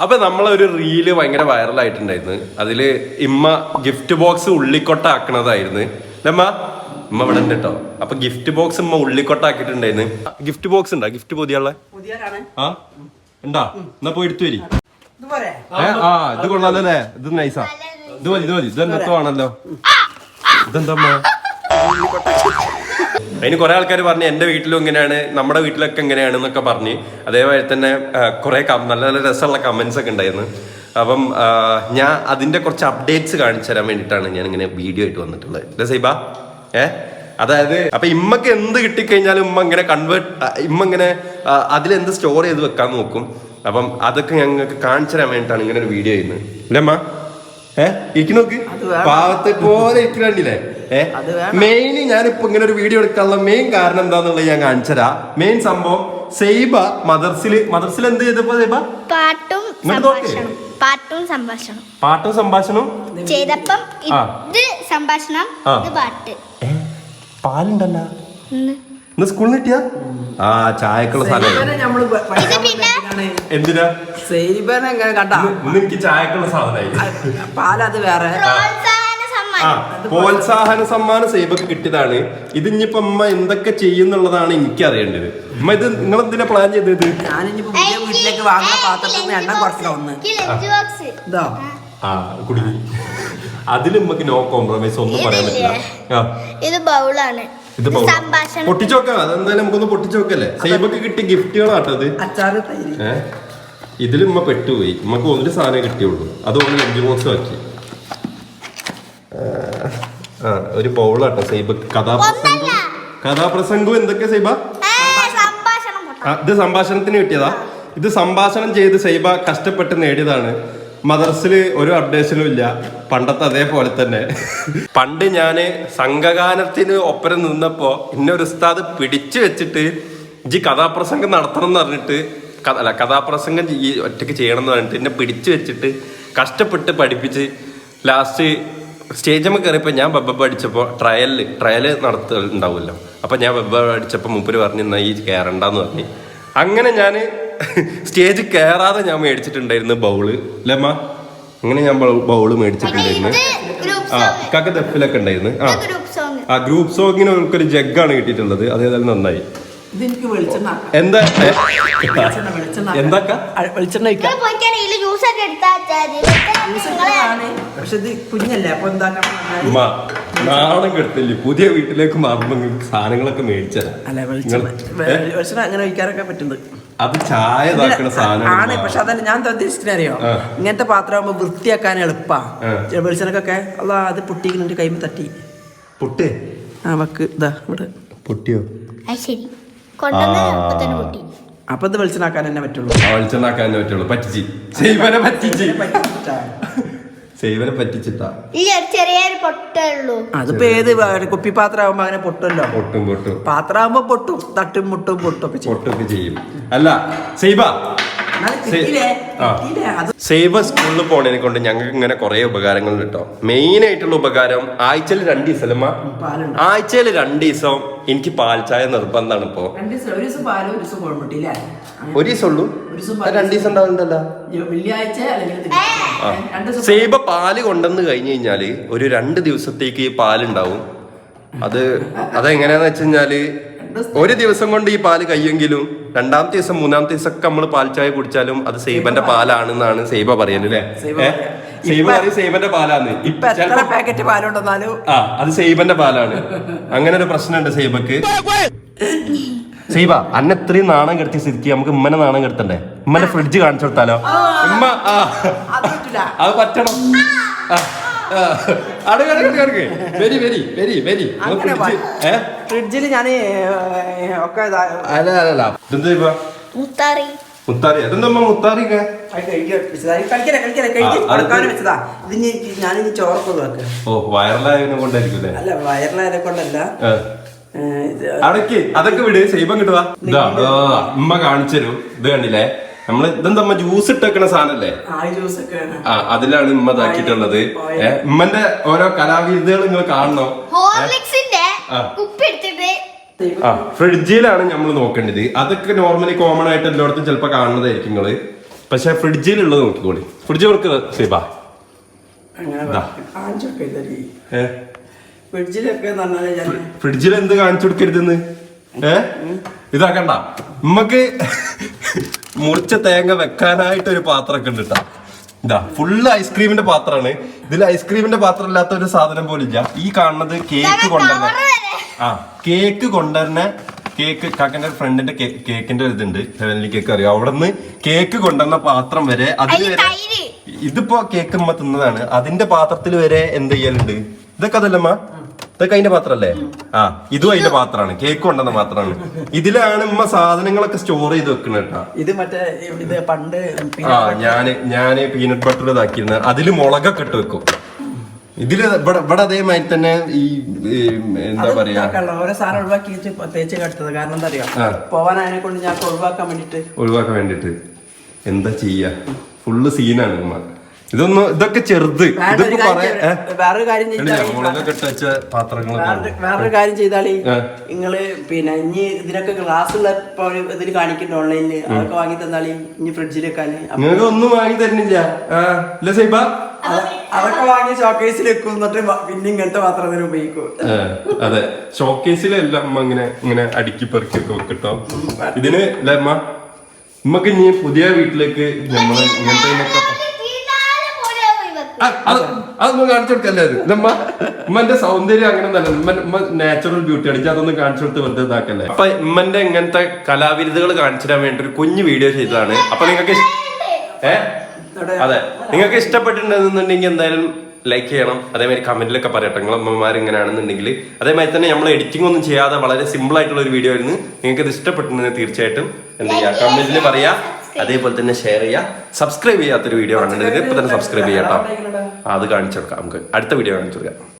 അപ്പൊ നമ്മളൊരു റീൽ ഭയങ്കര വൈറലായിട്ടുണ്ടായിരുന്നു അതിൽ ഇമ്മ ഗിഫ്റ്റ് ബോക്സ് ഉള്ളിക്കൊട്ട ആക്കണതായിരുന്നു അല്ലമ്മ ഇമ്മ ഇവിടെ ഉണ്ട് കേട്ടോ അപ്പൊ ഗിഫ്റ്റ് ബോക്സ് ഇമ്മ ഉള്ളിക്കൊട്ട ആക്കിയിട്ടുണ്ടായിരുന്നു ഗിഫ്റ്റ് ബോക്സ് ഉണ്ടോ ഗിഫ്റ്റ് പുതിയുള്ള ആ? ഉണ്ടാ? എന്നാ പോയി എടുത്തു വരി. ആ ഇത് കൊള്ളാലോ ഇത് നൈസാ ഇത് മതി ഇത് മതി. ഇത് എന്നത്തോ ആണല്ലോ ഇതെന്താ അതിന് കുറെ ആൾക്കാർ പറഞ്ഞു എന്റെ വീട്ടിലും ഇങ്ങനെയാണ് നമ്മുടെ വീട്ടിലൊക്കെ ഇങ്ങനെയാണ് എന്നൊക്കെ പറഞ്ഞ്. അതേപോലെ തന്നെ കുറെ നല്ല നല്ല രസമുള്ള കമന്റ്സ് ഒക്കെ ഉണ്ടായിരുന്നു. അപ്പം ഞാൻ അതിന്റെ കുറച്ച് അപ്ഡേറ്റ്സ് കാണിച്ചു തരാൻ വേണ്ടിയിട്ടാണ് ഞാൻ ഇങ്ങനെ വീഡിയോ ആയിട്ട് വന്നിട്ടുള്ളത്. അല്ലേ സൈബ? ഏ? അതായത് അപ്പൊ ഇമ്മക്ക് എന്ത് കിട്ടിക്കഴിഞ്ഞാലും ഉമ്മ ഇങ്ങനെ കൺവേർട്ട് ഇമ്മ ഇങ്ങനെ അതിലെന്ത് സ്റ്റോർ ചെയ്ത് വെക്കാൻ നോക്കും. അപ്പം അതൊക്കെ ഞങ്ങൾക്ക് കാണിച്ചു തരാൻ വേണ്ടിയിട്ടാണ് ഇങ്ങനെ ഒരു വീഡിയോ ചെയ്യുന്നത്. അല്ലേ അമ്മ ഏ? ഇരിക്കു നോക്ക്. പാവത്തെ പോലെ ഇരിക്കണ്ടില്ലേ വേണം. മെയിൻ ഞാനിപ്പോ ഇങ്ങനെ ഒരു വീഡിയോ എടുക്കാനുള്ള മെയിൻ കാരണം എന്താന്നുള്ളത് ഞാൻ കാണിച്ചരാ. മെയിൻ സംഭവം സെയ്ബ മദർസിൽ മദർസിൽ എന്ത് ചെയ്തപ്പോ സെയ്ബ? പാട്ടും പാട്ടും സംഭാഷണം. പാട്ടും സംഭാഷണം ചെയ്തപ്പം ഇത് സംഭാഷണം ഇത് പാട്ട്. പാലുണ്ടല്ല. ഇന്ന്. സ്കൂളിൽ കിട്ടിയ? ആ ചായക്കുള്ള സാധനം. എന്തിനാ? സെയ്ബനെ കണ്ടാ? എനിക്ക് ചായക്കുള്ള സാധനമായി പാലത് വേറെ. ആ പ്രോത്സാഹന സമ്മാനം സൈബക്ക് കിട്ടിയതാണ്. ഇത് ഇനിയിപ്പോ അമ്മ എന്തൊക്കെ ചെയ്യുന്നുള്ളതാണ് എനിക്ക് അറിയേണ്ടത്. അമ്മ ഇത് നിങ്ങൾ എന്തിനാ പ്ലാൻ ചെയ്തത്? ഞാനിപ്പോ പുതിയ വീട്ടിലേക്ക് വാങ്ങുന്ന പാത്രത്തിൽ നിന്ന് എണ്ണം ഒന്ന്. ഇതോ. ആ കുടുങ്ങി അതിൽ നമുക്ക് നോ കോംപ്രമൈസ് ഒന്നും പറയാൻ പറ്റില്ല. ആ. ഇത് ബൗളാണ്. ഇത് പൊട്ടിച്ചോക്കാം. അതെന്തായാലും നമുക്കൊന്ന് പൊട്ടിച്ചോക്കല്ലേ? സൈബക്ക് കിട്ടിയ ഗിഫ്റ്റുകളാട്ടോ അത്. അച്ചാറ് തൈര്. ഉമ്മ പെട്ടുപോയി. നമുക്ക് ഒരു സാധനം കിട്ടിയുള്ളൂ. അതുകൊണ്ട് ലഞ്ച് ബോക്സ് ആക്കി ആ ഒരു ബൗളാട്ടോ സൈബ് കഥാപ്രസംഗം. കഥാപ്രസംഗം എന്തൊക്കെ സൈബ. ആ, ഇത് സംഭാഷണത്തിന് കിട്ടിയതാ. ഇത് സംഭാഷണം ചെയ്ത് സൈബ കഷ്ടപ്പെട്ട് നേടിയതാണ്. മദർസിൽ ഒരു അപ്ഡേഷനും ഇല്ല. പണ്ടത്തെ അതേപോലെ തന്നെ. പണ്ട് ഞാൻ സംഘഗാനത്തിന് ഒപ്പരം നിന്നപ്പോ ഇന്ന ഒരു ഉസ്താദ് പിടിച്ചു വെച്ചിട്ട് ഇജി കഥാപ്രസംഗം നടത്തണം എന്ന് പറഞ്ഞിട്ട് ക- അല്ല കഥാപ്രസംഗം ഈ ഒറ്റയ്ക്ക് ചെയ്യണം എന്ന് പറഞ്ഞിട്ട് എന്നെ പിടിച്ചു വെച്ചിട്ട് കഷ്ടപ്പെട്ട് പഠിപ്പിച്ച് ലാസ്റ്റ് സ്റ്റേജിൽ കയറിയപ്പോൾ ഞാൻ ബബ്ബ അടിച്ചപ്പോൾ ട്രയലിൽ ട്രയൽ നടത്തുണ്ടാവുമല്ലോ അപ്പം ഞാൻ ബബ്ബ അടിച്ചപ്പോൾ മൂപ്പര് പറഞ്ഞു എന്നാ ഈ കയറണ്ടെന്ന് പറഞ്ഞു. അങ്ങനെ ഞാൻ സ്റ്റേജ് കയറാതെ ഞാൻ മേടിച്ചിട്ടുണ്ടായിരുന്നു ബൗൾ ലമ്മ അങ്ങനെ ഞാൻ ബൗൾ മേടിച്ചിട്ടുണ്ടായിരുന്നു. ആ കക്ക ദഫിലൊക്കെ ഉണ്ടായിരുന്നു. ആ. ആ ഗ്രൂപ്പ് സോങ്ങിന് ഒരു ജഗ്ഗാണ് കിട്ടിയിട്ടുള്ളത്. അതേതായാലും നന്നായി. വെളിച്ചെണ്ണ. എന്താ? വെളിച്ചെണ്ണ ഒഴിക്കാം. ഇട്ടതാണ്. പക്ഷെ ഇത് കുഞ്ഞല്ലേ അപ്പൊ കെടുത്തില്ലേ? പുതിയ വീട്ടിലേക്ക് മാറുമ്പോ സാധനങ്ങളൊക്കെ മേടിച്ചതാ. അല്ല വെളിച്ചെണ്ണ. നിങ്ങൾ- വെളിച്ചെണ്ണ അങ്ങനെ ഒഴിക്കാനൊക്കെ പറ്റുന്നത്. അത് ചായ ഇതാക്കണ ആണ് സാധനം പക്ഷെ അതല്ല ഞാൻ ഉദ്ദേശിച്ചറിയോ അറിയോ ഇങ്ങനത്തെ പാത്രം ആകുമ്പോ വൃത്തിയാക്കാൻ എളുപ്പാ. വെളിച്ചെണ്ണക്കൊക്കെ അല്ല അത് പൊട്ടിക്കുന്നുണ്ട് കൈമ തട്ടി. പൊട്ടേ? ആ വക്ക് ഇതാ ഇവിടെ. പൊട്ടിയോ? അത് ശരി. അപ്പൊ ഇത് വെളിച്ചനാക്കാൻ തന്നെ പറ്റുള്ളൂ. ആ വെളിച്ചെണ്ണാക്കാൻ പറ്റുള്ളൂ. പറ്റിച്ച്. സൈവനെ പറ്റിച്ച്. സൈവനെ പറ്റിച്ചിട്ടാ. ഈ ഒരു ചെറിയൊരു പൊട്ടേ ഉള്ളൂ. അതിപ്പോ ഏത് വ- കുപ്പിപ്പാത്രം ആകുമ്പോ അങ്ങനെ പൊട്ടുമല്ലോ? പൊട്ടും പൊട്ടും. പാത്രം പൊട്ടും തട്ടും മുട്ടും പൊട്ടും പൊട്ടൊക്കെ ചെയ്യും. അല്ല സൈബ എന്നാലും സെ- കിട്ടിയില്ലേ? ആ. കിട്ടിയില്ലേ? അത് സേബ സ്കൂളിൽ പോണതിനെ കൊണ്ട് ഞങ്ങൾക്ക് ഇങ്ങനെ കുറെ ഉപകാരങ്ങൾ കിട്ടും മെയിൻ ആയിട്ടുള്ള ഉപകാരം ആഴ്ചയിൽ രണ്ട് ദിവസം ആഴ്ചയിൽ രണ്ട് ദിവസം എനിക്ക് പാൽ ചായ നിർബന്ധമാണ് ഇപ്പോ രണ്ട് ദിവസം ഒരു ദിവസം പാലും ഒരു ദിവസം കോഴിമുട്ടിയില്ലേ അങ്ങനെ. ഒരു ദിവസം ഉള്ളൂ രണ്ട് ദിവസം ഉണ്ടാവുന്നുണ്ടല്ലോ സേവ അല്ലെങ്കിൽ ആ. രണ്ട് ദിവസം സേബ പാൽ കൊണ്ടുവന്ന് കഴിഞ്ഞു കഴിഞ്ഞാൽ ഒരു രണ്ട് ദിവസത്തേക്ക് ഈ പാലുണ്ടാവും അത് അതെങ്ങനെയാന്ന് വെച്ച് കഴിഞ്ഞാൽ ഒരു ദിവസം കൊണ്ട് ഈ പാൽ കയ്യെങ്കിലും രണ്ടാമത്തെ ദിവസം മൂന്നാമത്തെ ദിവസം ഒക്കെ നമ്മൾ പാൽ ചായ കുടിച്ചാലും അത് സേബന്റെ പാലാണെന്നാണ് സേബ പറയുന്നത് അല്ലേ? സൈബ? പറയാ. സേബന്റെ പാലാന്ന്. പാക്കറ്റ് പാലുണ്ടെന്നാലും ആ അത് സൈബന്റെ പാലാണ്. അങ്ങനെ ഒരു പ്രശ്നമുണ്ട് സൈബക്ക്. സൈബ അന്ന ഇത്രയും നാണം കെടുത്തി സ്ഥിതിക്ക് നമുക്ക് ഉമ്മനെ നാണം കെടുത്തണ്ടേ? ഉമ്മനെ ഫ്രിഡ്ജ് കാണിച്ചു കൊടുത്താലോ? ഉമ്മ ആ. അത് പറ്റണം. ആ, ആ. അടുക്ക്, അടുക്ക്, അടുക്ക്, അടുക്ക്. വെരി വരി. വരി വരി ഫ്രിഡ്ജിൽ ഞാൻ ഒക്കെ അല്ല അല്ല അല്ല. ഇതെന്താ ഇപ്പൊ മുത്താറി. മുത്താറി. അതെന്താ ഇതിന് ഞാനിനി ഓ വയറലായതിനെ കൊണ്ടായിരിക്കും അല്ല? കൊണ്ടല്ല. അടക്ക് അതൊക്കെ വിട്. സൈബം കിട്ടുക ഇതാ. ഉമ്മ കാണിച്ചു തരും. ഇത് കണ്ടില്ലേ? നമ്മൾ ഇതെന്താ ജ്യൂസ് ഇട്ടേക്കണ സാധനല്ലേ? ആ ജ്യൂസ് ഒക്കെയാണ് ആ അതിലാണ് ഉമ്മ ഇതാക്കിയിട്ടുള്ളത്. ഉമ്മന്റെ ഓരോ കലാവിരുദ്ധകൾ നിങ്ങൾ കാണണോ. കുപ്പി എടുത്തിട്ട് ആ ഫ്രിഡ്ജിലാണ് നമ്മൾ നോക്കേണ്ടത്. അതൊക്കെ നോർമലി കോമൺ ആയിട്ട് എല്ലായിടത്തും ചിലപ്പോ കാണുന്നതായിരിക്കും നിങ്ങൾ. പക്ഷെ ഫ്രിഡ്ജിലുള്ളത് നോക്കിക്കോളി. ഫ്രിഡ്ജ് കൊടുക്കുക സീബാ. ഫ്രിഡ്ജിൽ എന്ത് കാണിച്ചു കൊടുക്കരുതെന്ന്? ഏ? ഇതാക്കണ്ട. നമ്മക്ക് മുറിച്ച തേങ്ങ വെക്കാനായിട്ട് ഒരു പാത്രമൊക്കെ ഉണ്ട്. ഇതാ ഫുള്ള് ഐസ്ക്രീമിന്റെ പാത്രമാണ്. ഇതിൽ ഐസ്ക്രീമിന്റെ പാത്രം ഇല്ലാത്ത ഒരു സാധനം പോലും ഇല്ല. ഈ കാണുന്നത് കേക്ക് കൊണ്ടുവരുന്ന ആ കേക്ക് കൊണ്ടുവരുന്ന കേക്ക് കാക്കന്റെ ഫ്രണ്ടിന്റെ കേക്കിന്റെ ഒരു ഇതുണ്ട്. ഹെവൻലി കേക്ക് അറിയാം? അവിടെ നിന്ന് കേക്ക് കൊണ്ടുവന്ന പാത്രം വരെ അതിൽ വരെ ഇതിപ്പോ കേക്ക് തിന്നതാണ്. അതിന്റെ പാത്രത്തിൽ വരെ എന്ത് ചെയ്യലുണ്ട്? ഇതൊക്കെ അതല്ലമ്മ ഇതൊക്കെ അതിന്റെ പാത്രല്ലേ? ആ ഇതും അതിന്റെ പാത്രമാണ്. കേക്ക് കൊണ്ടുവന്ന പാത്രമാണ് ഇതിലാണ് ഉമ്മ സാധനങ്ങളൊക്കെ സ്റ്റോർ ചെയ്ത് വെക്കുന്നത് കേട്ടോ. ഇത് മറ്റേ ഇത് പണ്ട് ആ ഞാൻ ഞാൻ പീനട്ട് ബട്ടർ ഇതാക്കിയിരുന്ന അതിൽ മുളകൊക്കെ ഇട്ട് വെക്കും. ഇതിൽ ഇവിടെ ഇവിടെ അതേമാതിരി തന്നെ ഈ ഈ, എന്താ പറയാ? ഇതാക്കാനുള്ള ഓരോ സാധനം ഒഴിവാക്കി വെച്ച് തേച്ച് കെടുത്തത് കാരണം എന്താ അറിയോ? ആ. പോവാൻ അതിനെ കൊണ്ട് ഞാൻ ഒഴിവാക്കാൻ വേണ്ടിട്ട് ഒഴിവാക്കാൻ വേണ്ടിട്ട് എന്താ ചെയ്യാ? ഫുള്ള് സീനാണ് ഉമ്മ. ഇതൊന്നും ഇതൊക്കെ ചെറുത്. വേറൊരു ഇതൊക്കെ വേറൊരു കാര്യം വേറൊരു കാര്യം ചെയ്താൽ. നിങ്ങൾ പിന്നെ ഇനി ഇതിനൊക്കെ ഗ്ലാസ് ഉള്ള ഇതിന് ഇതിൽ കാണിക്കുന്നുണ്ട് ഓൺലൈനിൽ അതൊക്കെ വാങ്ങി തന്നാൽ ഇനി ഫ്രിഡ്ജിൽ വെക്കാന്. നിങ്ങൾക്ക് ഒന്നും വാങ്ങി തരുന്നില്ല. സൈബ? അതൊക്കെ വാങ്ങി ഷോക്കേസിൽ വെക്കും എന്നിട്ട് പിന്നെ ഇങ്ങനത്തെ പാത്രം അതിന് ഉപയോഗിക്കും. അതെ. ഷോക്കേസിലെല്ലാം അമ്മ ഇങ്ങനെ ഇങ്ങനെ അടുക്കി പെറുക്കി ഒക്കെ വെക്കട്ടോ ഇതിന് അല്ല അമ്മ നമുക്ക് ഇനി പുതിയ വീട്ടിലേക്ക് നമ്മൾ ഇങ്ങനത്തെ ഇതിനൊക്കെ പ- തീരുമാനം പോലെ പോയി വെക്കും. ആ, അത് അതൊന്നും കാണിച്ചു കൊടുക്കല്ലേ നമ്മ ഉമ്മന്റെ സൗന്ദര്യം അങ്ങനെ ഉമ്മ നാച്ചുറൽ ബ്യൂട്ടി ആണ്. അതൊന്നും കാണിച്ചു കൊടുത്ത് വെറുതെ ഇതാക്കല്ലേ? അപ്പൊ ഉമ്മന്റെ ഇങ്ങനത്തെ കലാവിരുദ്ധകൾ കാണിച്ചു തരാൻ വേണ്ടി ഒരു കുഞ്ഞു വീഡിയോ ചെയ്തതാണ്. അപ്പൊ നിങ്ങൾക്ക് ഏ? അതെ. നിങ്ങൾക്ക് ഇഷ്ടപ്പെട്ടിട്ടുണ്ടെന്നുണ്ടെങ്കിൽ എന്തായാലും ലൈക്ക് ചെയ്യണം. അതേമാതിരി കമന്റിലൊക്കെ പറയട്ടെ. നിങ്ങൾ അമ്മമാർ ഇങ്ങനെയാണെന്നുണ്ടെങ്കിൽ അതേമാതിരി തന്നെ നമ്മൾ എഡിറ്റിംഗ് ഒന്നും ചെയ്യാതെ വളരെ സിമ്പിൾ ആയിട്ടുള്ള ഒരു വീഡിയോ ആയിരുന്നു. നിങ്ങൾക്ക് ഇത് ഇഷ്ടപ്പെട്ടിട്ടുണ്ടെങ്കിൽ തീർച്ചയായിട്ടും എന്താ ചെയ്യാ? കമന്റിൽ പറയാ. അതേപോലെ തന്നെ ഷെയർ ചെയ്യുക സബ്സ്ക്രൈബ് ചെയ്യാത്തൊരു വീഡിയോ കണ്ടിട്ടുണ്ടെങ്കിൽ ഇപ്പൊ തന്നെ സബ്സ്ക്രൈബ് ചെയ്യാം കേട്ടോ അത് കാണിച്ചു കൊടുക്കാം. നമുക്ക് അടുത്ത വീഡിയോ കാണിച്ചു കൊടുക്കാം